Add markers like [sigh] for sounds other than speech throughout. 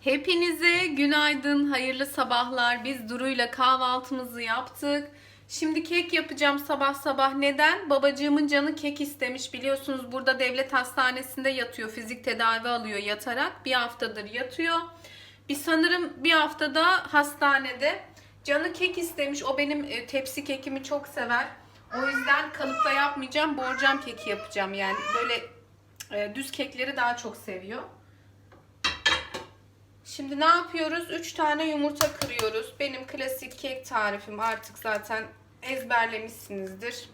Hepinize günaydın, hayırlı sabahlar. Biz Duru'yla kahvaltımızı yaptık. Şimdi kek yapacağım sabah sabah. Neden? Babacığımın canı kek istemiş. Biliyorsunuz burada devlet hastanesinde yatıyor. Fizik tedavi alıyor yatarak. Bir haftadır yatıyor. Bir sanırım bir haftada hastanede. Canı kek istemiş. O benim e, tepsi kekimi çok sever. O yüzden kalıpta yapmayacağım. Borcam keki yapacağım. Yani böyle e, düz kekleri daha çok seviyor. Şimdi ne yapıyoruz? 3 tane yumurta kırıyoruz. Benim klasik kek tarifim artık zaten ezberlemişsinizdir.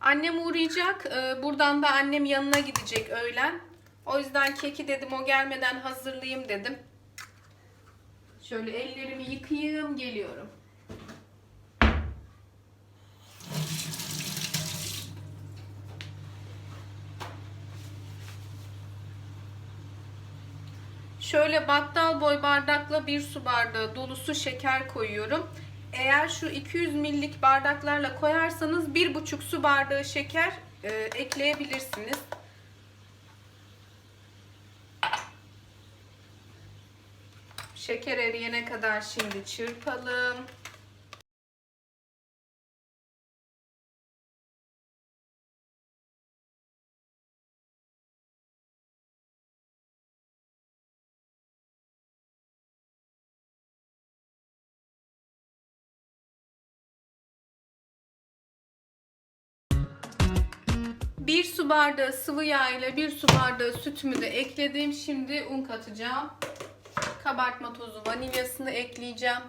Annem uğrayacak. Ee, Buradan da annem yanına gidecek öğlen. O yüzden keki dedim o gelmeden hazırlayayım dedim. Şöyle ellerimi yıkayayım geliyorum. Şöyle battal boy bardakla bir su bardağı dolusu şeker koyuyorum. Eğer şu 200 millik bardaklarla koyarsanız bir buçuk su bardağı şeker e, ekleyebilirsiniz. Şeker eriyene kadar şimdi çırpalım. Bir su bardağı sıvı yağ ile bir su bardağı sütümü de ekledim. Şimdi un katacağım. Kabartma tozu, vanilyasını ekleyeceğim.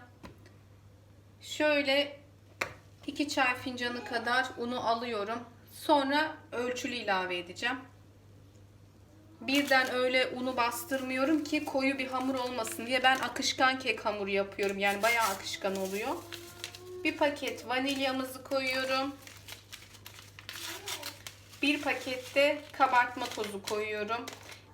Şöyle 2 çay fincanı kadar unu alıyorum. Sonra ölçülü ilave edeceğim. Birden öyle unu bastırmıyorum ki koyu bir hamur olmasın diye ben akışkan kek hamuru yapıyorum. Yani bayağı akışkan oluyor. Bir paket vanilyamızı koyuyorum. Bir pakette kabartma tozu koyuyorum.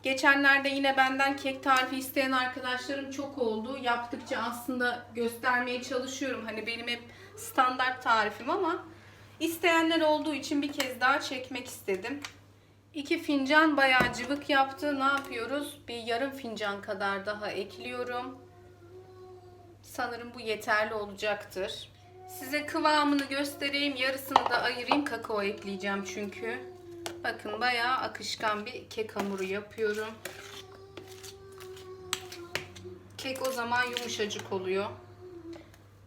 Geçenlerde yine benden kek tarifi isteyen arkadaşlarım çok oldu. Yaptıkça aslında göstermeye çalışıyorum. Hani benim hep standart tarifim ama isteyenler olduğu için bir kez daha çekmek istedim. İki fincan bayağı cıvık yaptı. Ne yapıyoruz? Bir yarım fincan kadar daha ekliyorum. Sanırım bu yeterli olacaktır. Size kıvamını göstereyim. Yarısını da ayırayım. Kakao ekleyeceğim çünkü. Bakın bayağı akışkan bir kek hamuru yapıyorum. Kek o zaman yumuşacık oluyor.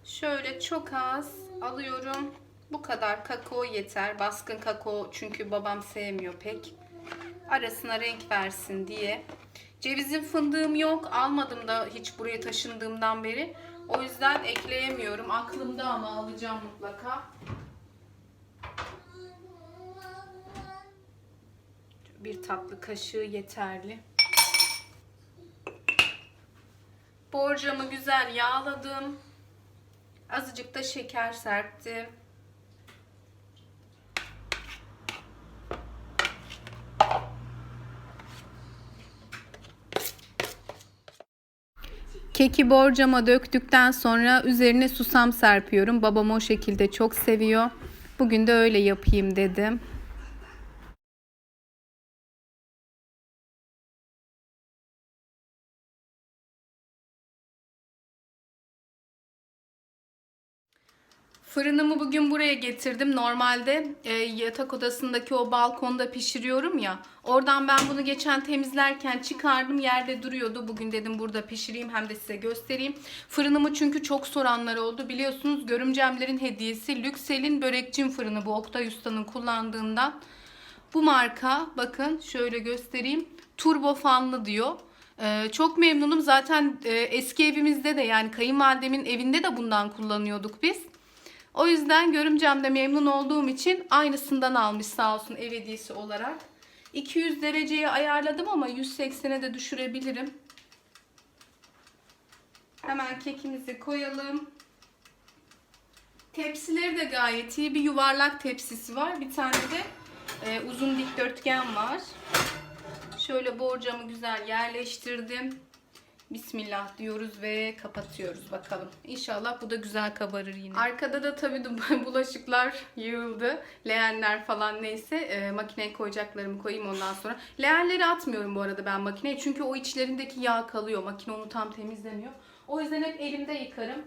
Şöyle çok az alıyorum. Bu kadar kakao yeter. Baskın kakao çünkü babam sevmiyor pek. Arasına renk versin diye. Cevizin fındığım yok. Almadım da hiç buraya taşındığımdan beri. O yüzden ekleyemiyorum. Aklımda ama alacağım mutlaka. Bir tatlı kaşığı yeterli. Borcamı güzel yağladım. Azıcık da şeker serptim. Keki borcama döktükten sonra üzerine susam serpiyorum. Babam o şekilde çok seviyor. Bugün de öyle yapayım dedim. Fırınımı bugün buraya getirdim. Normalde e, yatak odasındaki o balkonda pişiriyorum ya. Oradan ben bunu geçen temizlerken çıkardım. Yerde duruyordu. Bugün dedim burada pişireyim hem de size göstereyim. Fırınımı çünkü çok soranlar oldu. Biliyorsunuz görümcemlerin hediyesi Lüksel'in börekçim fırını bu Oktay Usta'nın kullandığından. Bu marka bakın şöyle göstereyim. Turbo fanlı diyor. Ee, çok memnunum. Zaten e, eski evimizde de yani kayınvalidemin evinde de bundan kullanıyorduk biz. O yüzden görümcemde memnun olduğum için aynısından almış sağ olsun ev hediyesi olarak. 200 dereceye ayarladım ama 180'e de düşürebilirim. Hemen kekimizi koyalım. Tepsileri de gayet iyi. Bir yuvarlak tepsisi var. Bir tane de e, uzun dikdörtgen var. Şöyle borcamı güzel yerleştirdim. Bismillah diyoruz ve kapatıyoruz bakalım. İnşallah bu da güzel kabarır yine. Arkada da tabii [laughs] bulaşıklar yığıldı. Leğenler falan neyse e, makineye koyacaklarımı koyayım ondan sonra. Leğenleri atmıyorum bu arada ben makineye. Çünkü o içlerindeki yağ kalıyor. Makine onu tam temizlemiyor. O yüzden hep elimde yıkarım.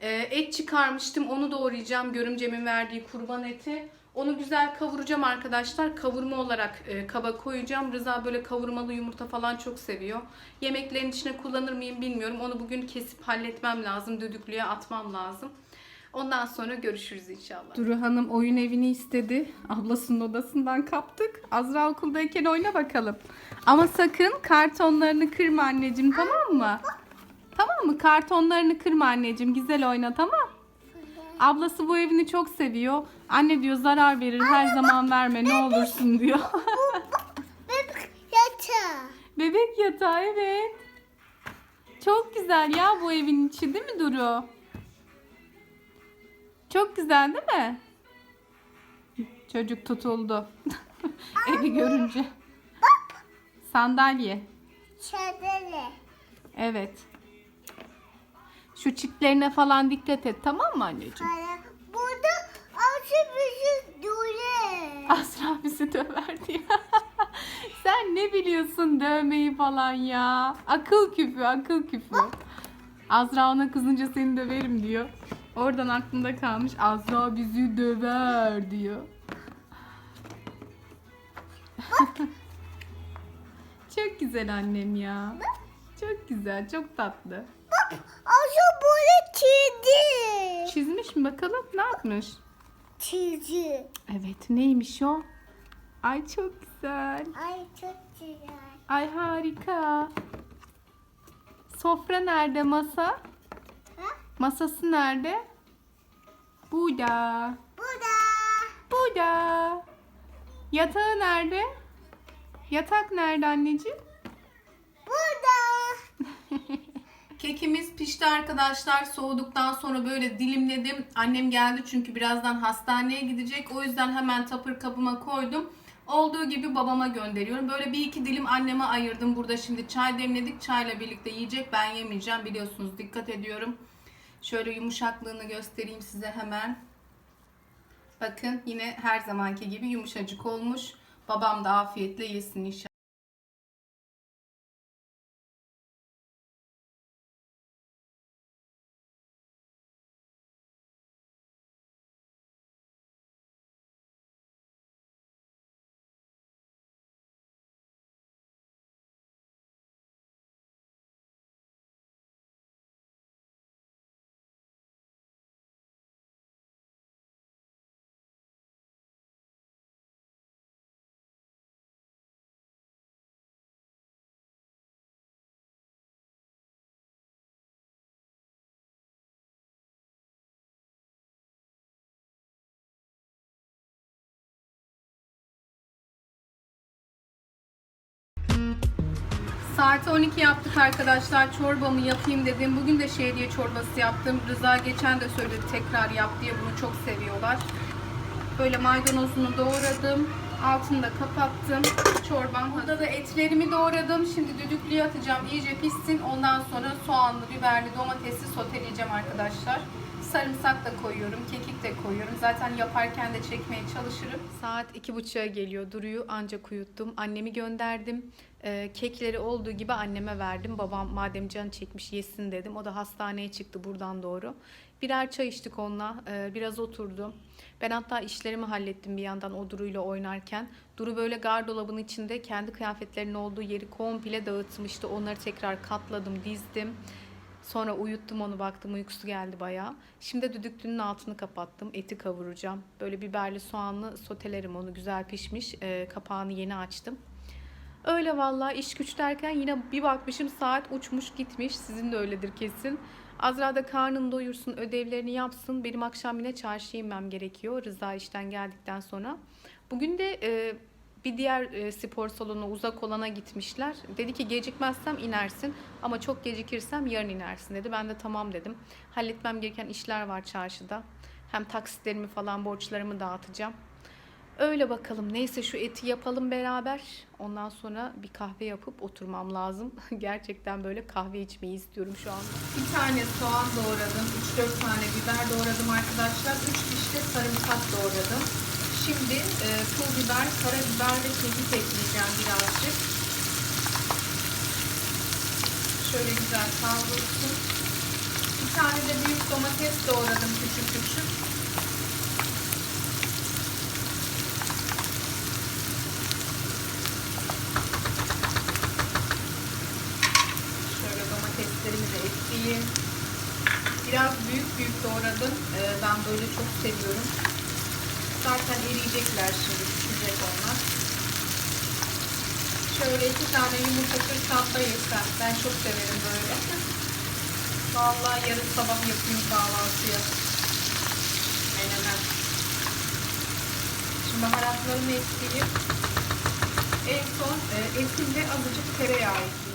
E, et çıkarmıştım. Onu doğrayacağım. Görümcemin verdiği kurban eti. Onu güzel kavuracağım arkadaşlar. Kavurma olarak e, kaba koyacağım. Rıza böyle kavurmalı yumurta falan çok seviyor. Yemeklerin içine kullanır mıyım bilmiyorum. Onu bugün kesip halletmem lazım. Düdüklüye atmam lazım. Ondan sonra görüşürüz inşallah. Duru Hanım oyun evini istedi. Ablasının odasından kaptık. Azra okuldayken oyna bakalım. Ama sakın kartonlarını kırma anneciğim tamam mı? Tamam mı? Kartonlarını kırma anneciğim. Güzel oyna tamam Ablası bu evini çok seviyor. Anne diyor zarar verir her zaman verme ne olursun diyor. Bebek yatağı. Bebek yatağı evet. Çok güzel ya bu evin içi değil mi Duru? Çok güzel değil mi? Çocuk tutuldu. [laughs] Evi görünce. Sandalye. Çadırı. Evet. Şu çiplerine falan dikkat et tamam mı anneciğim? Burada altı bizi dure. Asra bizi döver diye. [laughs] Sen ne biliyorsun dövmeyi falan ya? Akıl küpü, akıl küpü. Azra ona kızınca seni döverim diyor. Oradan aklımda kalmış. Azra bizi döver diyor. [laughs] çok güzel annem ya. Çok güzel, çok tatlı. Altı böyle çizdi. Çizmiş mi bakalım? Ne yapmış? Çizdi. Evet, neymiş o? Ay çok güzel. Ay çok güzel. Ay harika. Sofra nerede masa? Ha? Masası nerede? Burada. Burada. Burada. Yatağı nerede? Yatak nerede anneciğim? Burada. [laughs] Kekimiz pişti arkadaşlar. Soğuduktan sonra böyle dilimledim. Annem geldi çünkü birazdan hastaneye gidecek. O yüzden hemen tapır kabıma koydum. Olduğu gibi babama gönderiyorum. Böyle bir iki dilim anneme ayırdım. Burada şimdi çay demledik. Çayla birlikte yiyecek. Ben yemeyeceğim biliyorsunuz. Dikkat ediyorum. Şöyle yumuşaklığını göstereyim size hemen. Bakın yine her zamanki gibi yumuşacık olmuş. Babam da afiyetle yesin inşallah. Saati 12 yaptık arkadaşlar. Çorbamı yapayım dedim. Bugün de şehriye çorbası yaptım. Rıza geçen de söyledi tekrar yap diye. Bunu çok seviyorlar. Böyle maydanozunu doğradım. Altını da kapattım. Çorbam Burada da etlerimi doğradım. Şimdi düdüklüye atacağım. İyice pişsin. Ondan sonra soğanlı, biberli, domatesli soteleyeceğim arkadaşlar. Sarımsak da koyuyorum, kekik de koyuyorum. Zaten yaparken de çekmeye çalışırım. Saat iki buçuğa geliyor. Duru'yu ancak uyuttum. Annemi gönderdim. Ee, kekleri olduğu gibi anneme verdim. Babam madem can çekmiş yesin dedim. O da hastaneye çıktı buradan doğru. Birer çay içtik onunla. Ee, biraz oturdu. Ben hatta işlerimi hallettim bir yandan o Duru'yla oynarken. Duru böyle gardolabın içinde kendi kıyafetlerinin olduğu yeri komple dağıtmıştı. Onları tekrar katladım, dizdim. Sonra uyuttum onu baktım uykusu geldi bayağı. Şimdi düdüklünün altını kapattım. Eti kavuracağım. Böyle biberli soğanlı sotelerim onu güzel pişmiş. Ee, kapağını yeni açtım. Öyle vallahi iş güç derken yine bir bakmışım saat uçmuş gitmiş. Sizin de öyledir kesin. Azra da karnını doyursun, ödevlerini yapsın. Benim akşam yine çarşıya inmem gerekiyor. Rıza işten geldikten sonra. Bugün de e, bir diğer e, spor salonuna uzak olana gitmişler. Dedi ki gecikmezsem inersin ama çok gecikirsem yarın inersin dedi. Ben de tamam dedim. Halletmem gereken işler var çarşıda. Hem taksitlerimi falan borçlarımı dağıtacağım. Öyle bakalım. Neyse şu eti yapalım beraber. Ondan sonra bir kahve yapıp oturmam lazım. [laughs] Gerçekten böyle kahve içmeyi istiyorum şu an. Bir tane soğan doğradım. 3-4 tane biber doğradım arkadaşlar. 3 diş de sarımsak doğradım. Şimdi e, pul biber, karabiber ve kekik ekleyeceğim birazcık. Şöyle güzel kavrulsun. Bir tane de büyük domates doğradım küçük küçük. Şöyle domateslerimi de ekleyeyim. Biraz büyük büyük doğradım. Ee, ben böyle çok seviyorum. Zaten eriyecekler şimdi. Pişecek onlar. Şöyle iki tane yumurta kırıp da yesem. Ben çok severim böyle. [laughs] Vallahi yarın sabah yapayım kahvaltıya. Menemen. Şimdi baharatlarımı ekleyeyim. En son e, etimde azıcık tereyağı ekleyeceğim.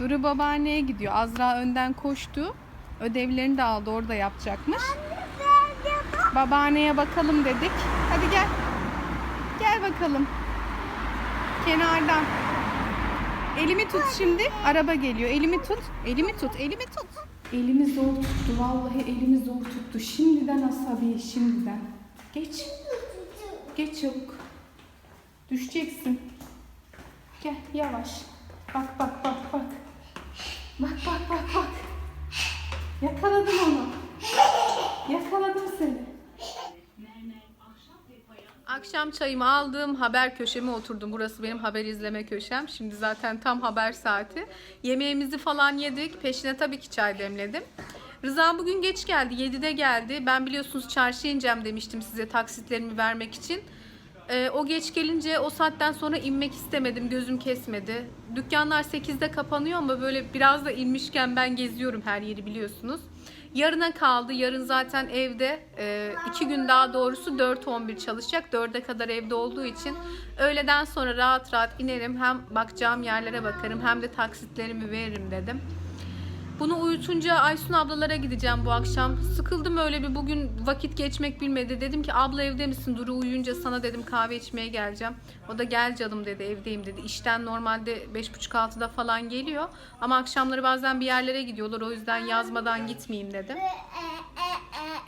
Duru babaanneye gidiyor. Azra önden koştu. Ödevlerini de aldı orada yapacakmış. Babaanneye bakalım dedik. Hadi gel. Gel bakalım. Kenardan. Elimi tut şimdi. Araba geliyor. Elimi tut. Elimi tut. Elimi tut. Elimi zor tuttu. Vallahi elimi zor tuttu. Şimdiden asabi. Şimdiden. Geç. Geç çabuk. Düşeceksin. Gel yavaş. Bak bak bak bak. Bak bak bak bak. Yakaladım onu. Yakaladım seni. Akşam çayımı aldım, haber köşeme oturdum. Burası benim haber izleme köşem. Şimdi zaten tam haber saati. Yemeğimizi falan yedik. Peşine tabii ki çay demledim. Rıza bugün geç geldi. 7'de geldi. Ben biliyorsunuz çarşıya ineceğim demiştim size taksitlerimi vermek için. Ee, o geç gelince o saatten sonra inmek istemedim. Gözüm kesmedi. Dükkanlar 8'de kapanıyor ama böyle biraz da inmişken ben geziyorum her yeri biliyorsunuz. Yarına kaldı. Yarın zaten evde e, iki gün daha doğrusu 4-11 çalışacak. 4'e kadar evde olduğu için öğleden sonra rahat rahat inerim. Hem bakacağım yerlere bakarım hem de taksitlerimi veririm dedim. Bunu uyutunca Aysun ablalara gideceğim bu akşam. Sıkıldım öyle bir bugün vakit geçmek bilmedi. Dedim ki abla evde misin? Duru uyuyunca sana dedim kahve içmeye geleceğim. O da gel canım dedi evdeyim dedi. İşten normalde 5.30-6'da falan geliyor. Ama akşamları bazen bir yerlere gidiyorlar. O yüzden yazmadan gitmeyeyim dedim.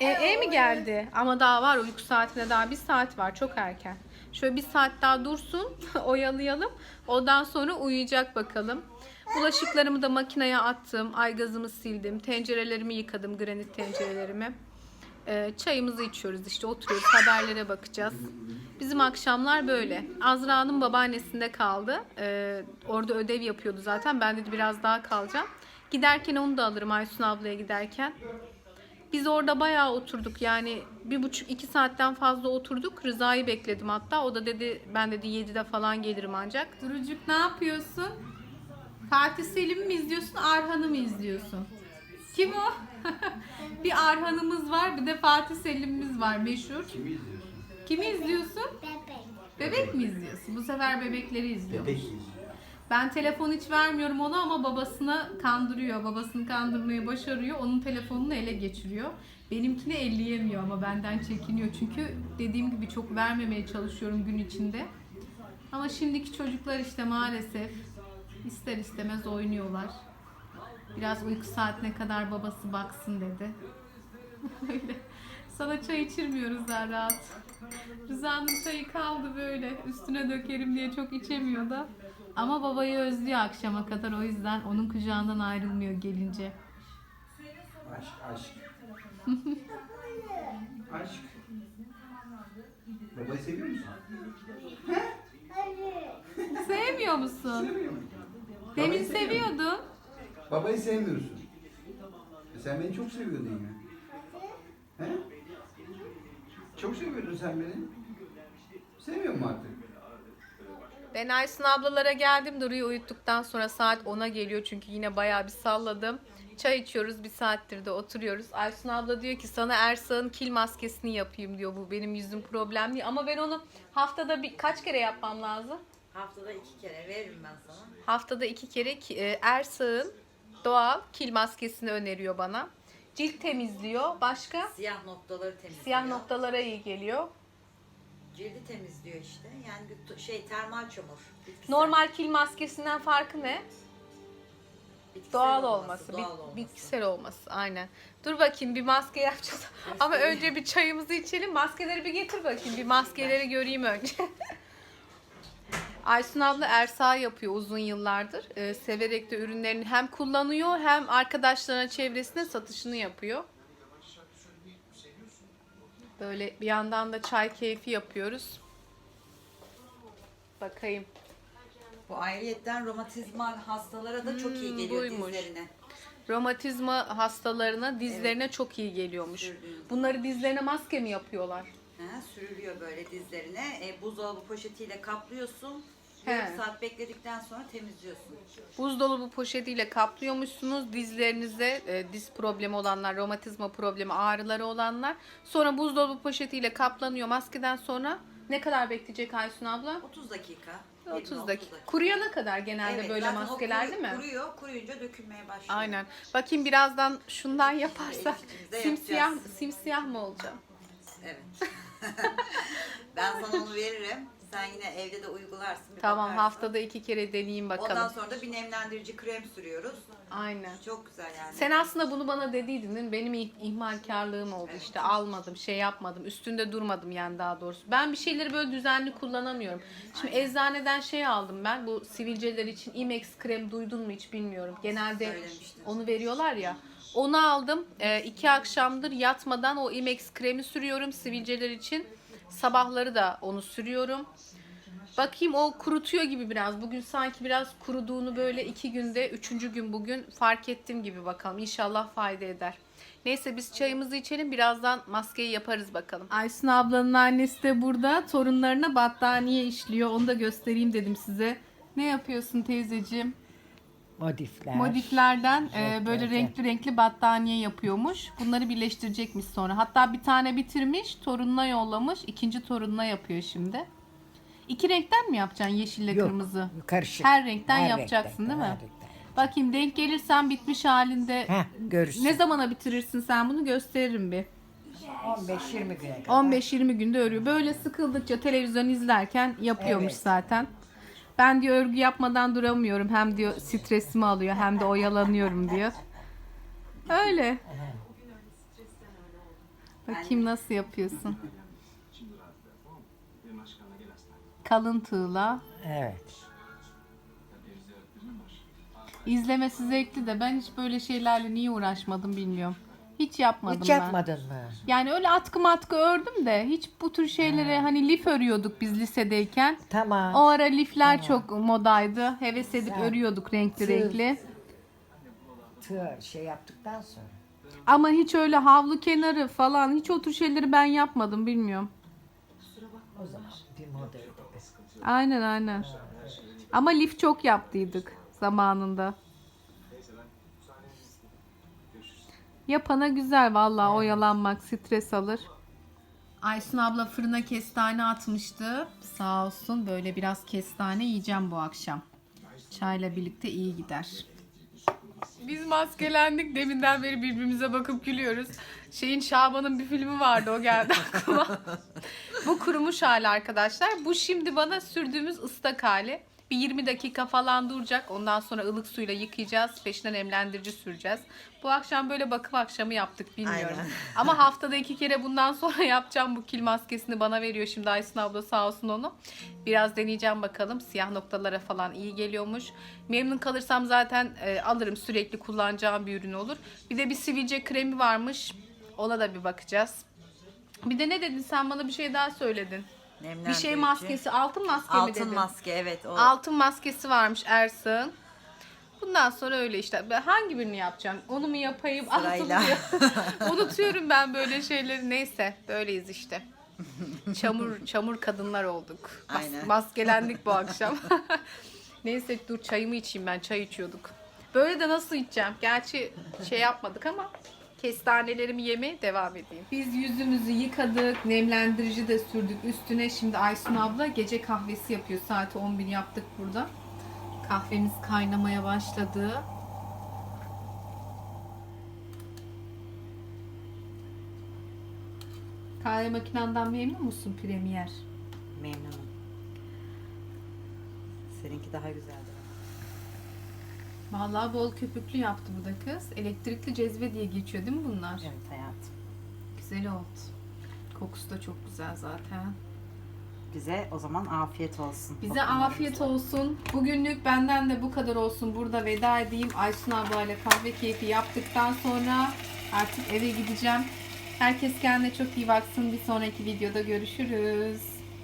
E, e mi geldi? Ama daha var uyku saatine daha bir saat var. Çok erken. Şöyle bir saat daha dursun. [laughs] oyalayalım. Ondan sonra uyuyacak bakalım. Bulaşıklarımı da makineye attım. Aygazımı sildim. Tencerelerimi yıkadım. Granit tencerelerimi. Ee, çayımızı içiyoruz işte oturuyoruz haberlere bakacağız. Bizim akşamlar böyle. Azra'nın babaannesinde kaldı. Ee, orada ödev yapıyordu zaten. Ben dedi biraz daha kalacağım. Giderken onu da alırım Aysun ablaya giderken. Biz orada bayağı oturduk yani bir buçuk iki saatten fazla oturduk. Rıza'yı bekledim hatta. O da dedi ben dedi 7'de falan gelirim ancak. Durucuk ne yapıyorsun? Fatih Selim mi izliyorsun, Arhan'ı mı izliyorsun? Kim o? [laughs] bir Arhan'ımız var, bir de Fatih Selim'imiz var meşhur. Kimi izliyorsun? Kimi izliyorsun? Bebek. Bebek mi izliyorsun? Bu sefer bebekleri izliyor. Bebek izliyor. Ben telefon hiç vermiyorum ona ama babasını kandırıyor. Babasını kandırmayı başarıyor. Onun telefonunu ele geçiriyor. Benimkini elleyemiyor ama benden çekiniyor. Çünkü dediğim gibi çok vermemeye çalışıyorum gün içinde. Ama şimdiki çocuklar işte maalesef ister istemez oynuyorlar. Biraz uyku saatine kadar babası baksın dedi. [laughs] Öyle. Sana çay içirmiyoruz rahat. Rıza'nın çayı kaldı böyle. Üstüne dökerim diye çok içemiyor da. Ama babayı özlüyor akşama kadar. O yüzden onun kucağından ayrılmıyor gelince. Aşk, aşk. [laughs] aşk. Babayı seviyor musun? Sevmiyor musun? Sevmiyor musun? Demin seviyordun. Babayı sevmiyorsun. E sen beni çok seviyordun ya. He? Çok seviyordun sen beni. Sevmiyor musun artık? Ben Aysun ablalara geldim. Duru'yu uyuttuktan sonra saat 10'a geliyor. Çünkü yine bayağı bir salladım. Çay içiyoruz. Bir saattir de oturuyoruz. Aysun abla diyor ki sana Ersa'nın kil maskesini yapayım diyor. Bu benim yüzüm problemli. Ama ben onu haftada bir kaç kere yapmam lazım? Haftada iki kere veririm ben sana. Haftada iki kere ki- e, Ersa'nın doğal kil maskesini öneriyor bana. Cilt temizliyor. Başka? Siyah noktaları temizliyor. Siyah noktalara iyi geliyor. Cildi temizliyor işte. Yani bir tu- şey termal çamur. Bitkisel. Normal kil maskesinden farkı ne? Bitkisel Doğal olması, doğal bit- olması. bitkisel olması aynen. Dur bakayım bir maske yapacağız. Ama önce bir çayımızı içelim. Maskeleri bir getir bakayım. Bir maskeleri göreyim önce. [laughs] Aysun abla Ersa yapıyor uzun yıllardır. Ee, severek de ürünlerini hem kullanıyor hem arkadaşlarına çevresine satışını yapıyor. Böyle bir yandan da çay keyfi yapıyoruz. Bakayım. Bu ayrıyetten romatizmal hastalara da çok iyi Hmm, geliyor buymuş. dizlerine. Romatizma hastalarına dizlerine çok iyi geliyormuş. Sürdüğünüz Bunları dizlerine maske mi yapıyorlar? Ha, sürülüyor böyle dizlerine. E, buzdolabı poşetiyle kaplıyorsun. Yarım saat bekledikten sonra temizliyorsun. Buzdolabı poşetiyle kaplıyormuşsunuz dizlerinize e, diz problemi olanlar, romatizma problemi, ağrıları olanlar. Sonra buzdolabı poşetiyle kaplanıyor maskeden sonra ne kadar bekleyecek Aysun abla? 30 dakika. 30 20, dakika. Kuruyana kadar genelde Evet, böyle zaten o maskeler kuru- değil mi? Kuruyor, kuruyunca dökülmeye başlıyor. Aynen. Bakayım birazdan şundan yaparsak Elimizde simsiyah yapacağız. simsiyah mı olacağım? Evet. [laughs] ben sana onu veririm. Sen yine evde de uygularsın. Bir Tamam bakarsın. haftada iki kere deneyeyim bakalım. Ondan sonra da bir nemlendirici krem sürüyoruz. Aynen. Çok güzel yani. Sen aslında bunu bana dediydin değil mi? Benim ih- ihmalkarlığım oldu işte almadım şey yapmadım üstünde durmadım yani daha doğrusu. Ben bir şeyleri böyle düzenli kullanamıyorum. Şimdi eczaneden şey aldım ben bu sivilceler için Imex krem duydun mu hiç bilmiyorum. Genelde Söylemiştin. onu veriyorlar ya. Onu aldım Ee, iki akşamdır yatmadan o Imex kremi sürüyorum sivilceler için. Sabahları da onu sürüyorum. Bakayım o kurutuyor gibi biraz. Bugün sanki biraz kuruduğunu böyle iki günde, üçüncü gün bugün fark ettim gibi bakalım. İnşallah fayda eder. Neyse biz çayımızı içelim. Birazdan maskeyi yaparız bakalım. Aysun ablanın annesi de burada. Torunlarına battaniye işliyor. Onu da göstereyim dedim size. Ne yapıyorsun teyzeciğim? Modifler. Modiflerden e, böyle renkli renkli battaniye yapıyormuş. Bunları birleştirecekmiş sonra. Hatta bir tane bitirmiş, torununa yollamış. ikinci torununa yapıyor şimdi. İki renkten mi yapacaksın yeşille Yok, kırmızı? Karışık. Her renkten Her yapacaksın renkten, değil mi? her renkten. Bakayım denk gelirsen bitmiş halinde Heh, görürsün. ne zamana bitirirsin sen bunu gösteririm bir. 15-20 güne kadar. 15-20 günde örüyor. Böyle sıkıldıkça televizyon izlerken yapıyormuş Evet. zaten. Ben diyor örgü yapmadan duramıyorum. Hem diyor stresimi alıyor hem de oyalanıyorum diyor. Öyle. Bakayım nasıl yapıyorsun. Kalın tığla. Evet. İzlemesi zevkli de ben hiç böyle şeylerle niye uğraşmadım bilmiyorum. Hiç yapmadım Hiç ben. yapmadın mı? Yani öyle atkı matkı ördüm de hiç bu tür şeylere hani lif örüyorduk biz lisedeyken. Tamam. O ara lifler çok modaydı. Heves edip Sen- örüyorduk renkli Tığ. renkli. Tığ şey yaptıktan sonra. Ama hiç öyle havlu kenarı falan hiç o tür şeyleri ben yapmadım bilmiyorum. O zaman bir modaydı. Aynen aynen. Ama lif çok yaptıydık zamanında. Yapana güzel vallahi oyalanmak stres alır. Aysun abla fırına kestane atmıştı. Sağ olsun böyle biraz kestane yiyeceğim bu akşam. Çayla birlikte iyi gider. Biz maskelendik. Deminden beri birbirimize bakıp gülüyoruz. Şeyin Şaban'ın bir filmi vardı o geldi aklıma. [laughs] bu kurumuş hali arkadaşlar. Bu şimdi bana sürdüğümüz ıslak hali. Bir 20 dakika falan duracak. Ondan sonra ılık suyla yıkayacağız. Peşinden nemlendirici süreceğiz. Bu akşam böyle bakım akşamı yaptık bilmiyorum. Aynen. [laughs] Ama haftada iki kere bundan sonra [laughs] yapacağım. Bu kil maskesini bana veriyor şimdi Aysun abla sağ olsun onu. Biraz deneyeceğim bakalım. Siyah noktalara falan iyi geliyormuş. Memnun kalırsam zaten e, alırım. Sürekli kullanacağım bir ürün olur. Bir de bir sivilce kremi varmış. Ona da bir bakacağız. Bir de ne dedin sen bana bir şey daha söyledin. Bir şey Nemlendirici. maskesi altın maske mi dedin? Altın maske evet. O Altın maskesi varmış Ersin. Bundan sonra öyle işte. Ben hangi birini yapacağım? Onu mu yapayım? [laughs] Sırayla. Altın. [laughs] Unutuyorum ben böyle şeyleri. Neyse böyleyiz işte. Çamur [laughs] çamur kadınlar olduk. Mas- Aynen. maskelendik bu akşam. Neyse dur çayımı içeyim ben. Çay içiyorduk. Böyle de nasıl içeceğim? Gerçi şey yapmadık ama kestanelerimi yemeye devam edeyim. Biz yüzümüzü yıkadık, nemlendirici de sürdük üstüne. Şimdi Aysun abla gece kahvesi yapıyor. Saati 11 yaptık burada. Kahvemiz kaynamaya başladı. Kahve makinandan memnun musun Premier? Memnunum. Seninki daha güzeldi. Vallahi bol köpüklü yaptı bu da kız. Elektrikli cezve diye geçiyor değil mi bunlar? Evet hayatım. Güzel oldu. Kokusu da çok güzel zaten. Bize o zaman afiyet olsun. Bize afiyet olsun. Bugünlük benden de bu kadar olsun. Burada veda edeyim. Aysun ablayla kahve keyfi yaptıktan sonra artık eve gideceğim. Herkes kendine çok iyi baksın. Bir sonraki videoda görüşürüz.